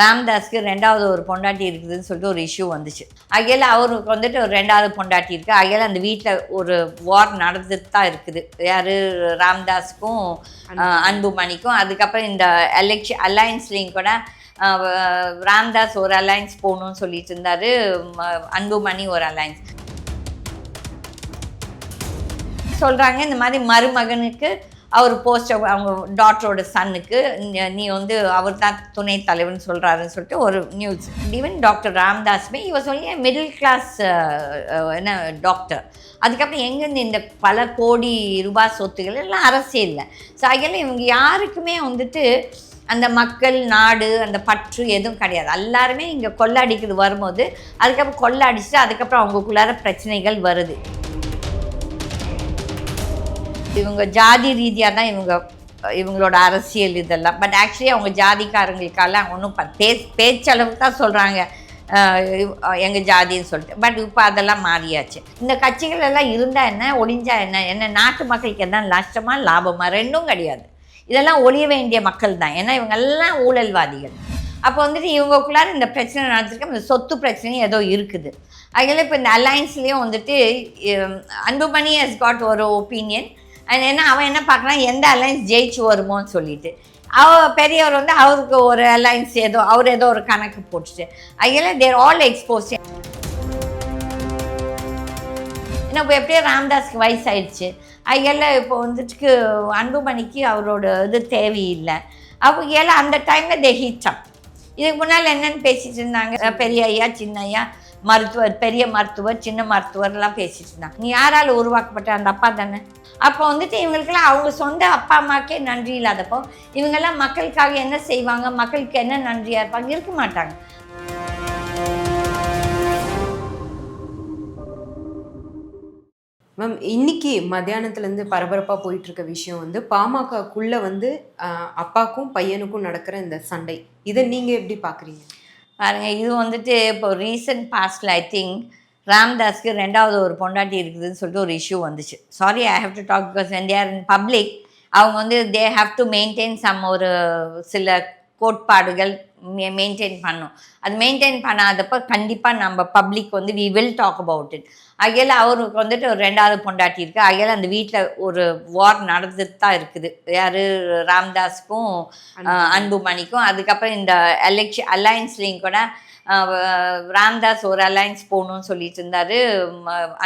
ராம்தாஸ்க்கு ரெண்டாவது ஒரு பொண்டாட்டி இருக்குதுன்னு சொல்லிட்டு ஒரு இஷ்யூ வந்துச்சு. அகையில் அவருக்கு வந்துட்டு ஒரு ரெண்டாவது பொண்டாட்டி இருக்குது அகையில் அந்த வீட்டில் ஒரு வார் நடந்துட்டு தான் இருக்குது. யார்? ராம்தாஸுக்கும் அன்புமணிக்கும். அதுக்கப்புறம் இந்த எலெக்ஷன் அலையன்ஸ்லேயும் கூட ராம்தாஸ் ஒரு அலையன்ஸ் போகணும்னு சொல்லிட்டு இருந்தார். அன்புமணி ஒரு அலையன்ஸ். சொல்கிறாங்க இந்த மாதிரி மருமகனுக்கு அவர் போஸ்ட் அவங்க டாக்டரோட சன்னுக்கு நீ வந்து அவர் தான் துணை தலைவர்னு சொல்கிறாருன்னு சொல்லிட்டு ஒரு நியூஸ் ஈவன் டாக்டர் ராம்தாஸ்மே இவர் சொல்லி மிடில் கிளாஸ் என்ன டாக்டர் அதுக்கப்புறம் எங்கேருந்து இந்த பல கோடி ரூபாய் சொத்துகள் எல்லாம் அரசியலில் ஸோ அதில் இவங்க யாருக்குமே வந்துட்டு அந்த மக்கள் நாடு அந்த பற்று எதுவும் கிடையாது. எல்லாருமே இங்கே கொள்ளடிக்கிறது வரும்போது அதுக்கப்புறம் கொள்ளை அடிச்சுட்டு அதுக்கப்புறம் அவங்களுக்குள்ளார பிரச்சனைகள் வருது. இவங்க ஜாதி ரீதியாக தான் இவங்க இவங்களோட அரசியல் இதெல்லாம். பட் ஆக்சுவலி அவங்க ஜாதிக்காரங்களுக்கெல்லாம் ஒன்றும் பே பேச்சளவுக்கு தான் சொல்கிறாங்க எங்கள் ஜாதின்னு சொல்லிட்டு. பட் இப்போ அதெல்லாம் மாறியாச்சு. இந்த கட்சிகள் எல்லாம் இருந்தால் என்ன ஒளிஞ்சா என்ன? என்ன நாட்டு மக்களுக்கு என்ன நஷ்டமா லாபமாக ரெண்டும் கிடையாது. இதெல்லாம் ஒழிய வேண்டிய மக்கள் தான். ஏன்னா இவங்க எல்லாம் ஊழல்வாதிகள். அப்போ வந்துட்டு இவங்களுக்குள்ளார இந்த பிரச்சனை நடந்திருக்கு. இந்த சொத்து பிரச்சனையும் ஏதோ இருக்குது. அதில் இப்போ இந்த அலையன்ஸ்லேயும் வந்துட்டு அன்புமணி ஹஸ் காட் ஒரு ஒப்பீனியன் அண்ட் என்ன அவன் என்ன பார்க்குறான்? எந்த அலையன்ஸ் ஜெயிச்சு வருமோன்னு சொல்லிட்டு. அவ பெரியவர் வந்து அவருக்கு ஒரு அலையன்ஸ் ஏதோ அவர் ஏதோ ஒரு கணக்கு போட்டுட்டு. அதில் தேர் ஆல் எக்ஸ்போஸ் ஏன்னா இப்போ எப்படியோ ராம்தாஸ்க்கு வயசாயிடுச்சு. அதில் இப்போ வந்துட்டு அன்புமணிக்கு அவரோட இது தேவையில்லை. அப்போ ஏழை அந்த டைமில் தே ஹீட் அப் இதுக்கு முன்னால் என்னென்னு பேசிட்டு இருந்தாங்க பெரிய ஐயா சின்ன ஐயா. மருத்துவர் பெரிய மருத்துவர் சின்ன மருத்துவர்லாம் பேசிட்டு இருந்தாங்க. நீ யாரால் உருவாக்கப்பட்ட அந்த அப்பா தானே? அப்போ வந்துட்டு இவங்களுக்கெல்லாம் அவங்க சொந்த அப்பா அம்மாக்கே நன்றி இல்லாதப்போ இவங்கெல்லாம் மக்களுக்காக என்ன செய்வாங்க? மக்களுக்கு என்ன நன்றியாக இருப்பாங்க? இருக்க மாட்டாங்க. மேம் இன்னைக்கு மத்தியானத்துலேருந்து பரபரப்பாக போயிட்டு இருக்க விஷயம் வந்து பாமகக்குள்ளே வந்து அப்பாக்கும் பையனுக்கும் நடக்கிற இந்த சண்டை. இதை நீங்கள் எப்படி பார்க்குறீங்க பாருங்கள் இது வந்துட்டு இப்போ ரீசன்ட் பாஸ்டில் ஐ திங்க் ராம்தாஸ்க்கு ரெண்டாவது ஒரு பொண்டாட்டி இருக்குதுன்னு சொல்லிட்டு ஒரு இஷ்யூ வந்துச்சு. Sorry I have to talk because when they are public அவங்க வந்து they have to maintain some ஒரு சில கோட்பாடுகள் மெயின்டைன் பண்ணும். அது மெயின்டைன் பண்ணாதப்ப கண்டிப்பாக நம்ம பப்ளிக் வந்து we will talk about it again அவருக்கு வந்துட்டு ஒரு ரெண்டாவது பொண்டாட்டி இருக்குது அகையில் அந்த வீட்டில் ஒரு வார் நடந்துட்டு தான் இருக்குது. யார்? ராம்தாஸுக்கும் அன்புமணிக்கும். அதுக்கப்புறம் இந்த எலெக்ஷன் அலையன்ஸ்லேயும் கூட ராம்தாஸ் ஒரு அலையன்ஸ் போகணும்னு சொல்லிட்டு இருந்தார்.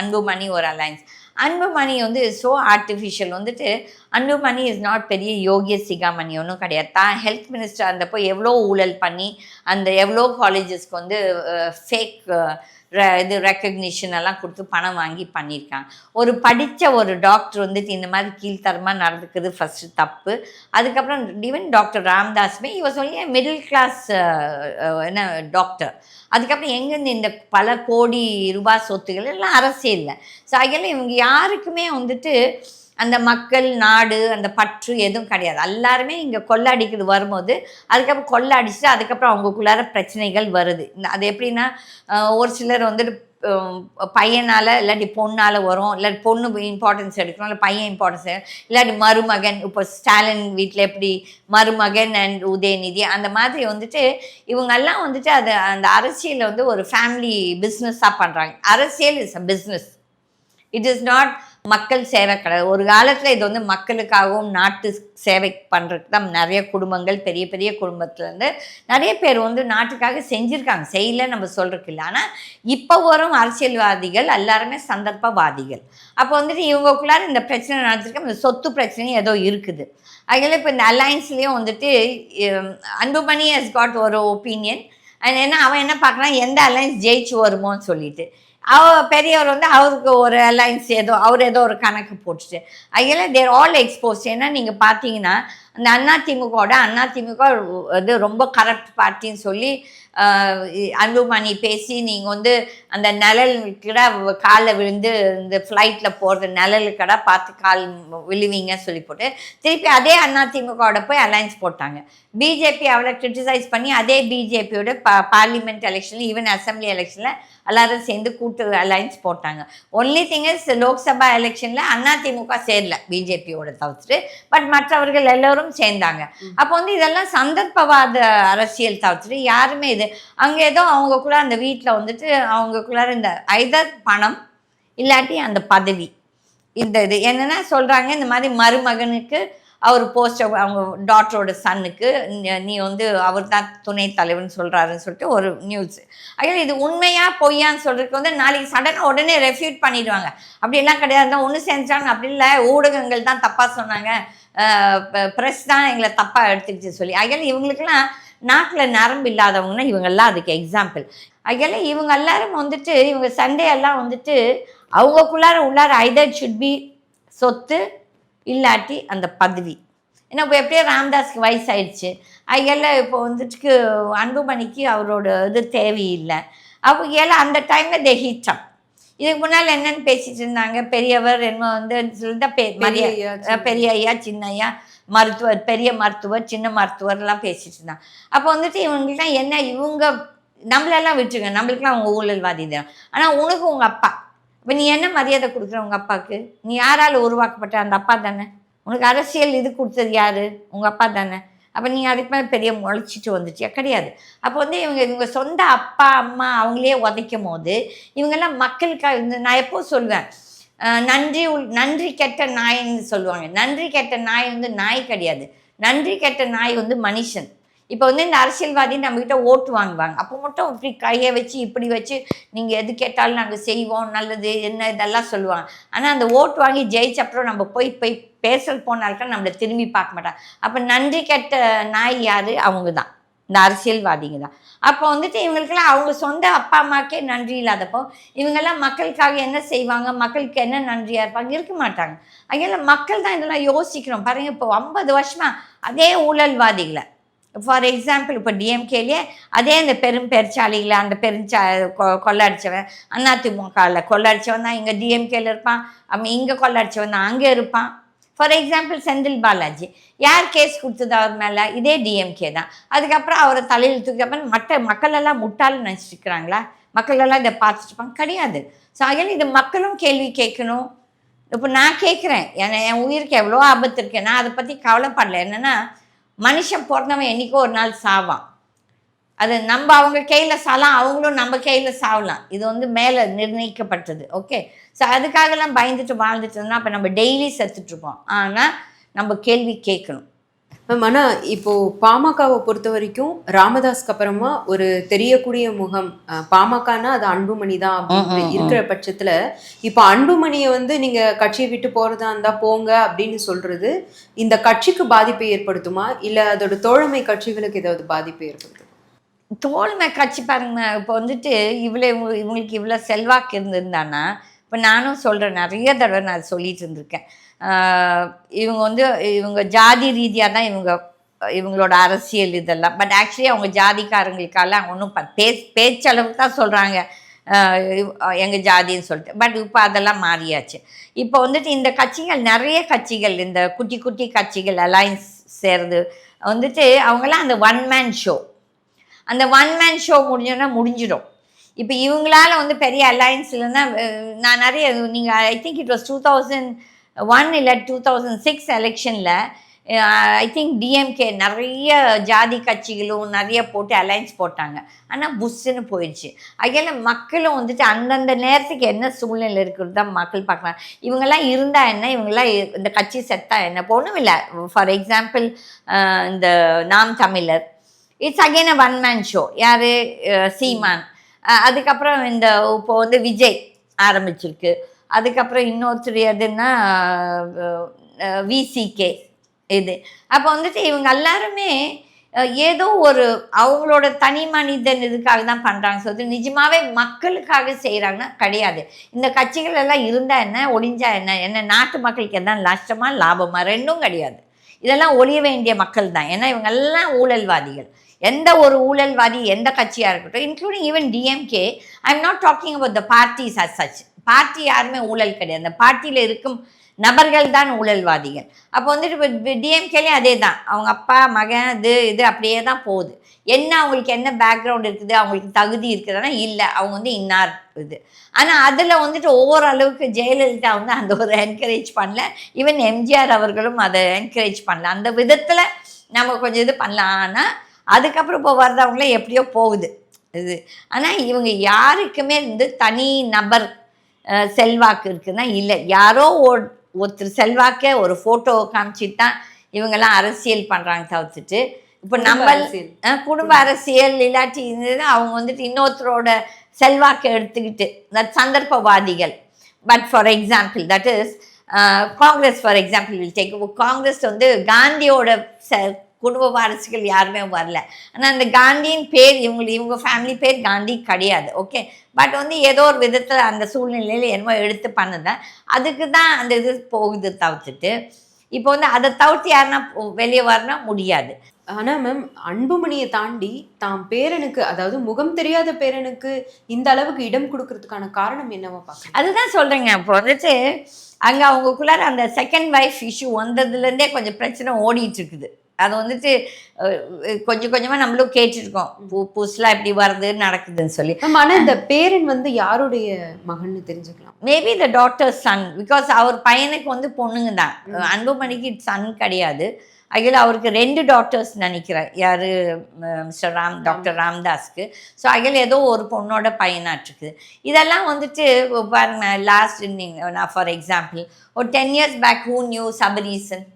அன்புமணி ஒரு அலையன்ஸ் அன்புமணி வந்து ஸோ ஆர்டிஃபிஷியல் வந்துட்டு அன்புமணி இஸ் நாட் பெரிய யோகிய சிகாமணி ஒன்றும் கிடையாது. தான் ஹெல்த் மினிஸ்டர் இருந்தப்போ எவ்வளோ ஊழல் பண்ணி அந்த எவ்வளோ காலேஜஸ்க்கு வந்து ஃபேக் இது ரெக்கக்னிஷன் எல்லாம் கொடுத்து பணம் வாங்கி பண்ணியிருக்காங்க. ஒரு படித்த ஒரு டாக்டர் வந்துட்டு இந்த மாதிரி கீழ்த்தரமாக நடந்துக்கிறது ஃபஸ்ட்டு தப்பு. அதுக்கப்புறம் ஈவன் டாக்டர் ராம்தாஸுமே இவ சொல்லி மிடில் கிளாஸ் என்ன டாக்டர் அதுக்கப்புறம் எங்கேருந்து இந்த பல கோடி ரூபாய் சொத்துகள் எல்லாம் அரசியலில் ஸோ அதில் இவங்க யாருக்குமே வந்துட்டு அந்த மக்கள் நாடு அந்த பற்று எதுவும் கிடையாது. எல்லாருமே இங்கே கொள்ளடிக்கிறது வரும்போது அதுக்கப்புறம் கொள்ளை அடிச்சுட்டு அதுக்கப்புறம் அவங்களுக்குள்ளார பிரச்சனைகள் வருது. இந்த- அது எப்படின்னா ஒரு சிலர் வந்துட்டு பையனால் இல்லாட்டி பொண்ணால் வரும் இல்லாட்டி பொண்ணு இம்பார்ட்டன்ஸ் எடுக்கணும் இல்லை பையன் இம்பார்ட்டன்ஸ் இல்லாட்டி மருமகன் இப்போ ஸ்டாலின் வீட்டில் எப்படி மருமகன் அண்ட் உதயநிதி அந்த மாதிரி வந்துட்டு இவங்கெல்லாம் வந்துட்டு அது அந்த அரசியலில் வந்து ஒரு ஃபேமிலி பிஸ்னஸாக பண்ணுறாங்க அரசியல் is a business it is not மக்கள் சேவை கிடையாது ஒரு காலத்தில் இது வந்து மக்களுக்காகவும் நாட்டு சேவை பண்ணுறதுக்கு தான் நிறைய குடும்பங்கள் பெரிய பெரிய குடும்பத்துலேருந்து நிறைய பேர் வந்து நாட்டுக்காக செஞ்சுருக்காங்க. செய்யல நம்ம சொல்கிறதுக்கு இல்லை. ஆனால் இப்போ வரும் அரசியல்வாதிகள் எல்லாருமே சந்தர்ப்பவாதிகள். அப்போ வந்துட்டு இவங்களுக்குள்ளார இந்த பிரச்சனை நடந்திருக்கு. இந்த சொத்து பிரச்சனையும் ஏதோ இருக்குது. அதில் இப்போ இந்த அலையன்ஸ்லேயும் வந்துட்டு அன்புமணி ஹஸ் காட் ஒரு ஒப்பீனியன் அண்ட் அவன் என்ன பார்க்குறான்? எந்த அலையன்ஸ் ஜெயிச்சு வருமோன்னு சொல்லிட்டு. அவ பெரியவர் வந்து அவருக்கு ஒரு அலைன்ஸ் ஏதோ அவர் ஏதோ ஒரு கணக்கு போட்டுட்டு. அதில் தேர் ஆல் எக்ஸ்போஸ் ஏன்னா நீங்கள் பார்த்தீங்கன்னா அந்த அதிமுகவோட அதிமுக இது ரொம்ப கரப்ட் பார்ட்டின்னு சொல்லி அன்புமணி பேசி நீங்கள் வந்து அந்த நிழல் கிட காலில் விழுந்து இந்த ஃப்ளைட்டில் போகிறது நிழல் கடை பார்த்து கால் விழுவீங்க சொல்லி போட்டு திருப்பி அதே அதிமுகவோட போய் அலைன்ஸ் போட்டாங்க. பிஜேபி அவளை கிரிட்டிசைஸ் பண்ணி அதே பிஜேபியோட பா பார்லிமெண்ட் எலெக்ஷனில் ஈவன் அசம்பிளி எலெக்ஷனில் எல்லாரும் சேர்ந்து கூட்டு அலைன்ஸ் போட்டாங்க. ஒன்லி திங் இஸ் லோக்சபா எலெக்ஷனில் அதிமுக சேரல பிஜேபியோட தவிர்த்துட்டு பட் மற்றவர்கள் எல்லோரும் சேர்ந்தாங்க. அப்போ வந்து இதெல்லாம் சந்தர்ப்பவாத அரசியல் தவிர்த்துட்டு யாருமே இது அங்கே ஏதோ அவங்கக்குள்ள அந்த வீட்டில் வந்துட்டு அவங்கக்குள்ளார இந்த ஐதர் பணம் இல்லாட்டி அந்த பதவி. இந்த இது என்னென்னா சொல்கிறாங்க இந்த மாதிரி மருமகனுக்கு அவர் போஸ்ட் அவங்க டாக்டரோட சன்னுக்கு நீ வந்து அவர் தான் துணை தலைவர்னு சொல்கிறாருன்னு சொல்லிட்டு ஒரு நியூஸ் ஐயோ இது உண்மையாக பொய்யான்னு சொல்கிறதுக்கு வந்து நாளைக்கு சடனாக உடனே ரெஃப்யூட் பண்ணிடுவாங்க. அப்படிலாம் கிடையாது. ஒன்று செஞ்சாங்க. அப்படி இல்லை. ஊடகங்கள் தான் தப்பாக சொன்னாங்க. ப்ரெஸ் தான் எங்களை தப்பாக எடுத்துக்கிச்சு சொல்லி. அகையில் இவங்களுக்கெல்லாம் நாட்டில் நரம்பு இல்லாதவங்கன்னா இவங்கெல்லாம் அதுக்கு எக்ஸாம்பிள் அகையில் இவங்க எல்லாரும் வந்துட்டு இவங்க சண்டே எல்லாம் வந்துட்டு அவங்கக்குள்ளார உள்ளார ஐதர் சுட் பி சொத்து இல்லாட்டி அந்த பதவி. ஏன்னா இப்போ எப்படியோ ராம்தாஸ்க்கு வயசாயிடுச்சு. அங்கெல்லாம் இப்போ வந்துட்டு அன்புமணிக்கு அவரோட இது தேவையில்லை. அவங்க எல்லாம் அந்த டைமில் தே இதுக்கு முன்னால் என்னன்னு பேசிட்டு இருந்தாங்க? பெரியவர் என்ன வந்து சொல்லிட்டு பே மரிய ஐயா, அஹ் பெரிய ஐயா சின்ன ஐயா மருத்துவர் பெரிய மருத்துவர் சின்ன மருத்துவர்லாம் பேசிட்டு இருந்தாங்க. அப்போ வந்துட்டு இவங்களுக்குலாம் என்ன இவங்க நம்மளெல்லாம் விட்டுருங்க. நம்மளுக்குலாம் அவங்க ஊழல்வாதி தான். ஆனால் உனக்கு உங்கள் அப்பா இப்போ நீ என்ன மரியாதை கொடுக்குற உங்கள் அப்பாவுக்கு நீ யாரால் உருவாக்கப்பட்ட அந்த அப்பா தானே? உனக்கு அரசியல் இது கொடுத்தது யார்? உங்கள் அப்பா தானே. அப்போ நீ அதுக்கு மேலே பெரிய முளைச்சிட்டு வந்துச்சியா கிடையாது. அப்போ வந்து இவங்க இவங்க சொந்த அப்பா அம்மா அவங்களே உதைக்கும் போது இவங்கெல்லாம் மக்களுக்காக இந்த நான் எப்போ சொல்லுவேன் நன்றி உள் நன்றி கெட்ட நாய்ன்னு சொல்லுவாங்க. நன்றி கெட்ட நாய் வந்து நாய் கிடையாது. நன்றி கெட்ட நாய் வந்து மனுஷன். இப்போ வந்து இந்த அரசியல்வாதி நம்மக்கிட்ட ஓட்டு வாங்குவாங்க. அப்போ மட்டும் இப்படி கையை வச்சு இப்படி வச்சு நீங்கள் எது கேட்டாலும் நாங்கள் செய்வோம் நல்லது என்ன இதெல்லாம் சொல்லுவாங்க. ஆனால் அந்த ஓட்டு வாங்கி ஜெயிச்ச அப்புறம் நம்ம போய் போய் பேசல் போனால்தான் நம்மளை திரும்பி பார்க்க மாட்டாங்க. அப்போ நன்றி கெட்ட நாய் யார்? அவங்க தான் இந்த அரசியல்வாதிங்க தான். அப்போ வந்துட்டு இவங்களுக்கெல்லாம் அவங்க சொந்த அப்பா அம்மாக்கே நன்றி இல்லாதப்போ இவங்கெல்லாம் மக்களுக்காக என்ன செய்வாங்க? மக்களுக்கு என்ன நன்றியாக இருப்பாங்க? இருக்க மாட்டாங்க. அதனால மக்கள் தான் இதெல்லாம் யோசிக்கிறோம் பாருங்கள் இப்போ ஐம்பது வருஷமாக அதே ஊழல்வாதிகளை ஃபார் எக்ஸாம்பிள் இப்போ டிஎம்கேலேயே அதே இந்த பெரும் பெருச்சாலையில் அந்த பெருஞ்சா கொ- கொள்ளடிச்சவன் அதிமுகவில் கொள்ளடிச்சவன் தான் இங்கே டிஎம்கேல இருப்பான். அவன் இங்கே கொள்ளடிச்சவன் தான் அங்கே இருப்பான். For example Senthil Balaji. யார் கேஸ் கொடுத்தது அவர் மேலே? இதே டிஎம்கே தான். அதுக்கப்புறம் அவரை தலையில் தூக்கி அப்புறம் மற்ற மக்களெல்லாம் முட்டாளு முட்டாள்னு மக்களெல்லாம் இதை பார்த்துட்டு இருப்பாங்க. கிடையாது. ஸோ அதில் இது மக்களும் கேள்வி கேட்கணும். இப்போ நான் கேட்குறேன். என் என் உயிருக்கு எவ்வளோ ஆபத்து இருக்கு. நான் அதை பற்றி கவலைப்படல. என்னென்னா மனுஷன் பிறந்தவன் என்னைக்கோ ஒரு நாள் சாவான். அது நம்ம அவங்க கையில் சாலாம் அவங்களும் நம்ம கையில் சாவலாம். இது வந்து மேலே நிர்ணயிக்கப்பட்டது ஓகே ஸோ அதுக்காகலாம் பயந்துட்டு வாழ்ந்துட்டு இருந்தால் அப்போ நம்ம டெய்லி செத்துட்ருப்போம் ஆனால் நம்ம கேள்வி கேட்கணும். மேம் ஆனா இப்போ பாமகவை பொறுத்த வரைக்கும் ராமதாஸ்க்கு அப்புறமா ஒரு தெரியக்கூடிய முகம் பாமகனா அது அன்புமணி தான் இருக்கிற பட்சத்துல இப்போ அன்புமணியை வந்து நீங்க கட்சியை விட்டு போறதா இருந்தா போங்க அப்படின்னு சொல்றது இந்த கட்சிக்கு பாதிப்பை ஏற்படுத்துமா? இல்ல அதோட தோழமை கட்சிகளுக்கு ஏதாவது பாதிப்பை ஏற்படுத்துமா? தோல்மை கட்சி பாருங்க இப்போ வந்துட்டு இவ்வளோ இவங்க- இவங்களுக்கு இவ்வளோ செல்வாக்கு இருந்திருந்தானா இப்போ நானும் சொல்கிறேன் நிறைய தடவை நான் சொல்லிட்டு இருந்திருக்கேன். இவங்க வந்து இவங்க ஜாதி ரீதியாக தான் இவங்க இவங்களோட அரசியல் இதெல்லாம். பட் ஆக்சுவலி அவங்க ஜாதிக்காரங்களுக்கெல்லாம் ஒன்றும் பே பேச்சளவுக்கு தான் சொல்கிறாங்க எங்கள் ஜாதின்னு சொல்லிட்டு. பட் இப்போ அதெல்லாம் மாறியாச்சு. இப்போ வந்துட்டு இந்த கட்சிகள் நிறைய கட்சிகள் இந்த குட்டி குட்டி கட்சிகள் அலைன்ஸ் சேர்ந்து வந்துட்டு அவங்களாம் அந்த ஒன் மேன் ஷோ அந்த ஒன் மேன் ஷோ முடிஞ்சோன்னா முடிஞ்சிடும். இப்போ இவங்களால வந்து பெரிய அலையன்ஸ் இல்லைன்னா நான் நிறைய நீங்கள் I think it was two thousand one இல்லை டூ தௌசண்ட் சிக்ஸ் எலெக்ஷனில் ஐ திங்க் டிஎம்கே நிறைய ஜாதி கட்சிகளும் நிறைய போட்டு அலைன்ஸ் போட்டாங்க. ஆனால் புஷ்ஷுன்னு போயிடுச்சு. அதில் மக்களும் வந்துட்டு அந்தந்த நேரத்துக்கு என்ன சூழ்நிலை இருக்கிறது தான் மக்கள் பார்க்கலாம். இவங்கெல்லாம் இருந்தால் என்ன? இவங்கெல்லாம் இந்த கட்சி செத்தா என்ன? போகணும் இல்லை. ஃபார் எக்ஸாம்பிள் இந்த நாம் தமிழர். It's again a one man show யார்? சீமான். Uh, அதுக்கப்புறம் இந்த இப்போ வந்து விஜய் ஆரம்பிச்சிருக்கு. அதுக்கப்புறம் இன்னொருத்தர் எதுன்னா விசிகே இது. அப்போ வந்துட்டு இவங்க எல்லாருமே ஏதோ ஒரு அவங்களோட தனி மனிதன் இதுக்காக தான் பண்ணுறாங்க சொல்லிட்டு நிஜமாவே மக்களுக்காக செய்கிறாங்கன்னா கிடையாது. இந்த கட்சிகள் எல்லாம் இருந்தால் என்ன ஒளிஞ்சா என்ன என்ன நாட்டு மக்களுக்கு எதாவது நஷ்டமா லாபமா ரெண்டும் கிடையாது. இதெல்லாம் ஒழிய வேண்டிய மக்கள் தான். ஏன்னா இவங்க எல்லாம் ஊழல்வாதிகள். எந்த ஒரு ஊழல்வாதி எந்த கட்சியாக இருக்கட்டும் including even DMK I am not talking about the parties as such party யாருமே ஊழல் கிடையாது. அந்த பார்ட்டியில் இருக்கும் நபர்கள் தான் ஊழல்வாதிகள். அப்போ வந்துட்டு இப்போ டிஎம்கேலேயும் அதே தான் அவங்க அப்பா மகன் இது இது அப்படியே தான் போகுது. என்ன அவங்களுக்கு என்ன பேக்ரவுண்ட் இருக்குது அவங்களுக்கு தகுதி இருக்குதுன்னா இல்லை. அவங்க வந்து இன்னார் இது. ஆனால் அதில் வந்துட்டு ஒவ்வொரு அளவுக்கு ஜெயலலிதா வந்து அந்த ஒரு என்கரேஜ் பண்ணல. ஈவன் எம்ஜிஆர் அவர்களும் அதை என்கரேஜ் பண்ணல. அந்த விதத்தில் நம்ம கொஞ்சம் இது பண்ணலாம். ஆனால் அதுக்கப்புறம் இப்போ வர்றவங்களே எப்படியோ போகுது. இது. ஆனால் இவங்க யாருக்குமே வந்து தனி நபர் செல்வாக்கு இருக்குன்னா இல்லை. யாரோ ஒரு- ஒருத்தர் செல்வாக்கே ஒரு ஃபோட்டோ காமிச்சிட்டு தான் இவங்கெல்லாம் அரசியல் பண்ணுறாங்க தவிர்த்துட்டு. இப்போ நம்ம குடும்ப அரசியல் இல்லாட்டி இருந்தது அவங்க வந்துட்டு இன்னொருத்தரோட செல்வாக்கை எடுத்துக்கிட்டு இந்த சந்தர்ப்பவாதிகள். But for example that is Congress for example will take Congress வந்து காந்தியோட ச குடும்ப வாரிசுகள் யாருமே வரல. ஆனால் அந்த காந்தியின் பேர் இவங்க இவங்க ஃபேமிலி பேர் காந்தி கிடையாது. ஓகே பட் வந்து ஏதோ ஒரு விதத்தில் அந்த சூழ்நிலையில் என்னமோ எடுத்து பண்ணுதேன். அதுக்கு தான் அந்த இது போகுது தவிர்த்துட்டு. இப்போ வந்து அதை தவிர்த்து யாருன்னா வெளியே வரனா முடியாது. ஆனா மேம் அன்புமணியை தாண்டி தாம் பேரனுக்கு அதாவது முகம் தெரியாத பேரனுக்கு இந்த அளவுக்கு இடம் கொடுக்கறதுக்கான காரணம் என்னவா பாக்க அதுதான் சொல்கிறேங்க இப்போ வந்துட்டு அங்கே அவங்களுக்குள்ளார அந்த செகண்ட் வைஃப் இஷ்யூ வந்ததுலேருந்தே கொஞ்சம் பிரச்சனை ஓடிட்டு இருக்குது. அது வந்துட்டு கொஞ்சம் கொஞ்சமாக நம்மளும் கேட்டுருக்கோம். பூ புதுசுலாம் இப்படி வருது நடக்குதுன்னு சொல்லி. மேம் ஆனா இந்த பேரன் வந்து யாருடைய மகன்னு தெரிஞ்சுக்கலாம். Maybe the doctor son because அவர் பையனுக்கு வந்து பொண்ணுங்க தான். அன்புமணிக்கு சன் கிடையாது. அதில் அவருக்கு ரெண்டு டாக்டர்ஸ் நினைக்கிறேன். யார் மிஸ்டர் ராம் டாக்டர் ராம்தாஸ்க்கு. ஸோ அதில் ஏதோ ஒரு பொண்ணோட பையனாட்டிருக்குது இதெல்லாம் வந்துட்டு பாருங்க லாஸ்ட் நான் ஃபார் எக்ஸாம்பிள் ஒரு ten years back who knew Sabareesan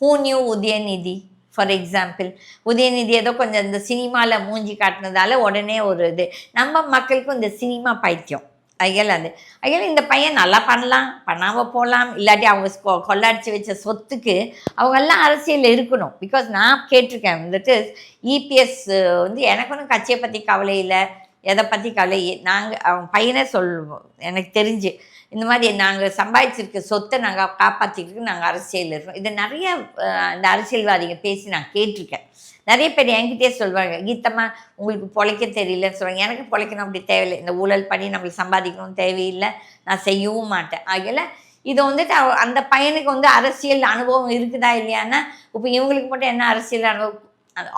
who knew Udhayanidhi? For example Udhayanidhi ஏதோ கொஞ்சம் இந்த சினிமாவில் மூஞ்சி காட்டினதால உடனே ஒரு இது. நம்ம மக்களுக்கும் இந்த சினிமா பைத்தியம். ஐயல் அது. ஐயல் இந்த பையன் நல்லா பண்ணலாம். பண்ணாமல் போகலாம் இல்லாட்டி அவங்க கொ- கொள்ளாடிச்சு வச்ச சொத்துக்கு அவங்கெல்லாம் அரசியலில் இருக்கணும். பிகாஸ் நான் கேட்டிருக்கேன் வந்துட்டு இபிஎஸ் வந்து எனக்கு ஒன்றும் கட்சியை பற்றி கவலை இல்லை. எதை பற்றி கவலை? நாங்கள் அவன் பையனே சொல்லுவோம். எனக்கு தெரிஞ்சு. இந்த மாதிரி நாங்கள் சம்பாதிச்சிருக்க சொத்தை நாங்கள் காப்பாற்றிக்கிறதுக்கு நாங்கள் அரசியலில் இருக்கோம். இது நிறைய அந்த இந்த அரசியல்வாதிங்க பேசி நான் கேட்டிருக்கேன். நிறைய பேர் என்கிட்டயே சொல்லுவாங்க கீதம்மா உங்களுக்கு பொழைக்க தெரியலன்னு சொல்லுவாங்க எனக்கு பொழைக்கணும் அப்படி தேவையில்லை. இந்த ஊழல் பண்ணி நம்மளுக்கு சம்பாதிக்கணும் தேவையில்லை. நான் செய்யவும் மாட்டேன். ஆகையில் இதை வந்துட்டு அந்த பையனுக்கு வந்து அரசியல் அனுபவம் இருக்குதா இல்லையான்னா இப்போ இவங்களுக்கு மட்டும் என்ன அரசியல் அனுபவம்?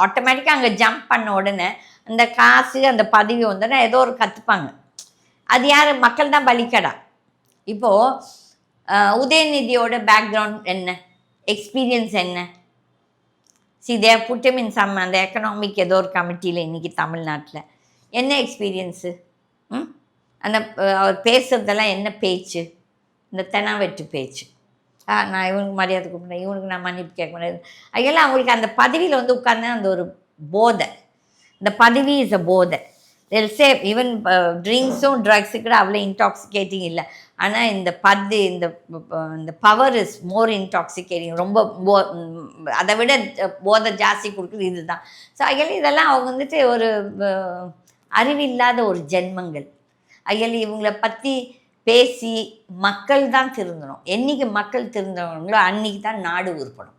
ஆட்டோமேட்டிக்காக அங்கே ஜம்ப் பண்ண உடனே அந்த காசு அந்த பதவி வந்தோடனே ஏதோ ஒரு கற்றுப்பாங்க அது யார்? மக்கள் தான் பலிக்கடா. இப்போது உதயநிதியோட பேக்ரவுண்ட் என்ன? எக்ஸ்பீரியன்ஸ் என்ன? See they put him in some அந்த எக்கனாமிக் ஏதோ ஒரு கமிட்டியில் இன்றைக்கி தமிழ்நாட்டில். என்ன எக்ஸ்பீரியன்ஸு ம்? அந்த அவர் பேசுகிறதெல்லாம் என்ன பேச்சு? இந்த தெனாவெட்டு பேச்சு. ஆ நான் இவனுக்கு மரியாதை கொடுக்குறேன் இவனுக்கு நான் மன்னிப்பு கேட்க முடியாது. அதெல்லாம் அவங்களுக்கு அந்த பதவியில் வந்து உட்கார்ந்து அந்த ஒரு போதை. இந்த பதவி இஸ் அ போதை. தெல் சே ஈவன் ட்ரிங்க்ஸும் ட்ரக்ஸு கூட அவ்வளோ இன்டாக்சிகேட்டிங் இல்லை. ஆனால் இந்த பது இந்த ப- இந்த பவர் இஸ் மோர் இன்டாக்சிகேட்டிங் ரொம்ப போ அதை விட போதை ஜாஸ்தி கொடுக்குறது இதுதான். ஸோ அதில் இதெல்லாம் அவங்க வந்துட்டு ஒரு அறிவில்லாத ஒரு ஜென்மங்கள். அதில் இவங்களை பற்றி பேசி மக்கள் தான் திருந்தணும். என்றைக்கு மக்கள் திருந்தவங்களோ அன்னைக்கு தான் நாடு உருப்படும்.